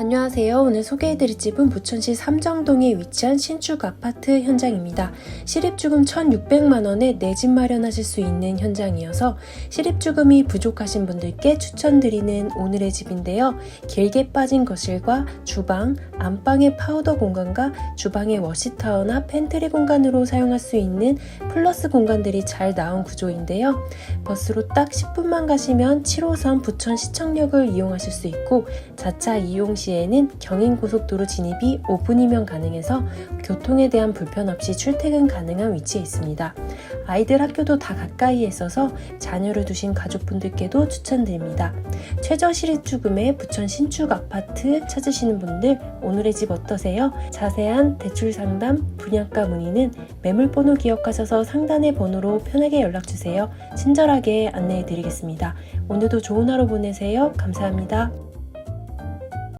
안녕하세요. 오늘 소개해드릴 집은 부천시 삼정동에 위치한 신축 아파트 현장입니다. 시립주금 1,600만원에 내 집 마련하실 수 있는 현장이어서 시립주금이 부족하신 분들께 추천드리는 오늘의 집인데요. 길게 빠진 거실과 주방, 안방의 파우더 공간과 주방의 워시타워나 팬트리 공간으로 사용할 수 있는 플러스 공간들이 잘 나온 구조인데요. 버스로 딱 10분만 가시면 7호선 부천시청역을 이용하실 수 있고 자차 이용 시 에는 경인고속도로 진입이 5분이면 가능해서 교통에 대한 불편 없이 출퇴근 가능한 위치에 있습니다. 아이들 학교도 다 가까이에 있어서 자녀를 두신 가족분들께도 추천드립니다. 최저 실입주금의 부천 신축 아파트 찾으시는 분들 오늘의 집 어떠세요? 자세한 대출 상담, 분양가 문의는 매물번호 기억하셔서 상단의 번호로 편하게 연락주세요. 친절하게 안내해 드리겠습니다. 오늘도 좋은 하루 보내세요. 감사합니다.